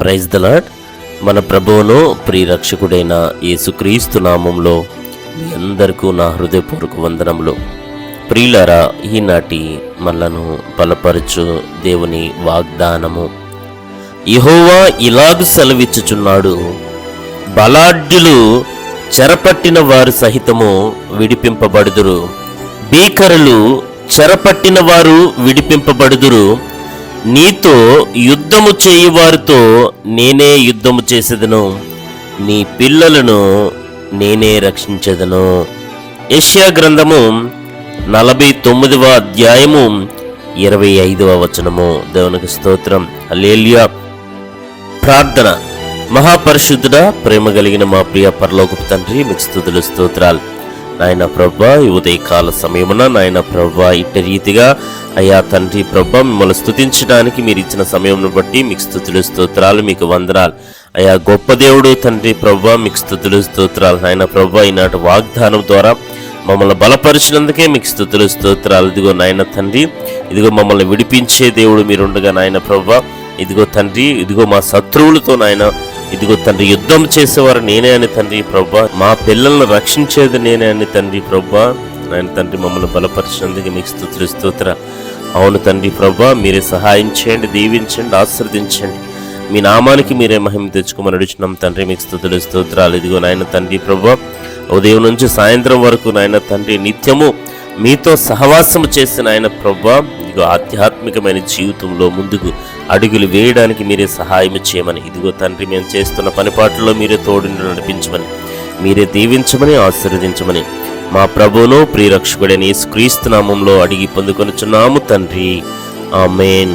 Praise the lord మన ప్రభువును ప్రియరక్షకుడైన యేసుక్రీస్తు నామంలో మీ అందరికీ నా హృదయపూర్వక వందనములు. ప్రియులరా ఈనాటి మనలను బలపరచు దేవుని వాగ్దానము. యెహోవా ఇలాగు సెలవిచ్చుచున్నాడు. బలాఢ్యులు చెరపట్టిన వారు సహితము విడిపింపబడుదురు. భీకరులు చెరపట్టిన వారు విడిపింపబడుదురు. నీతో యుద్ధము చేయువారితో నేనే యుద్ధము చేసేదను. నీ పిల్లలను నేనే రక్షించెదను. యష్యా గ్రంథము నలభై తొమ్మిదవ అధ్యాయము ఇరవై ఐదవ వచనము. దేవునికి స్తోత్రం. అలేలియా ప్రార్థన. మహాపరిశుద్ధుడ ప్రేమ కలిగిన మా ప్రియ పరలోకపు తండ్రి మీకు స్థుతులు స్తోత్రాలు. నాయన ప్రభా ఈ ఉదయకాల సమయమున నాయన ప్రభా ఇట్టి రీతిగా అయ్యా తండ్రి ప్రభా మిమ్మల్ని స్తుతించడానికి మీరు ఇచ్చిన సమయం బట్టి మీకు స్థుతులు స్తోత్రాలు మీకు వందనాలు. అయ్యా గొప్ప దేవుడు తండ్రి ప్రభా మీకు స్థుతులు స్తోత్రాలు. నాయన ప్రభా ఈనాటి వాగ్దానం ద్వారా మమ్మల్ని బలపరిచినందుకే మీకు స్థుతులు స్తోత్రాలు. ఇదిగో నాయన తండ్రి ఇదిగో మమ్మల్ని విడిపించే దేవుడు మీరుండగా నాయన ప్రభా. ఇదిగో తండ్రి ఇదిగో మా శత్రువులతో నాయన ఇదిగో తండ్రి యుద్ధం చేసేవారు నేనే అని తండ్రి ప్రభా. మా పిల్లలను రక్షించేది నేనే అని తండ్రి ప్రభా. ఆయన తండ్రి మమ్మల్ని బలపరిచినందుకు మీకు స్థుతులు స్తోత్ర. అవును తండ్రి ప్రభా మీరే సహాయం చేయండి దీవించండి ఆశీర్వదించండి. మీ నామానికి మీరే మహిమ తెచ్చుకోమని అడుగుచున్నాం తండ్రి మీకు స్థుతులు స్తోత్రాలు. ఇదిగో నాయన తండ్రి ప్రభా ఉదయం నుంచి సాయంత్రం వరకు నాయన తండ్రి నిత్యము మీతో సహవాసము చేసిన ఆయన ప్రభా. ఇదిగో ఆధ్యాత్మికమైన జీవితంలో ముందుకు అడుగులు వేయడానికి మీరే సహాయం చేయమని. ఇదిగో తండ్రి మేము చేస్తున్న పనిపాట్లలో మీరే తోడుని నడిపించమని మీరే దీవించమని ఆశీర్వదించమని మా ప్రభువును ప్రియరక్షకుడైన యేసుక్రీస్తు నామంలో అడిగి పొందుకొనుచున్నాము తండ్రి. ఆమెన్.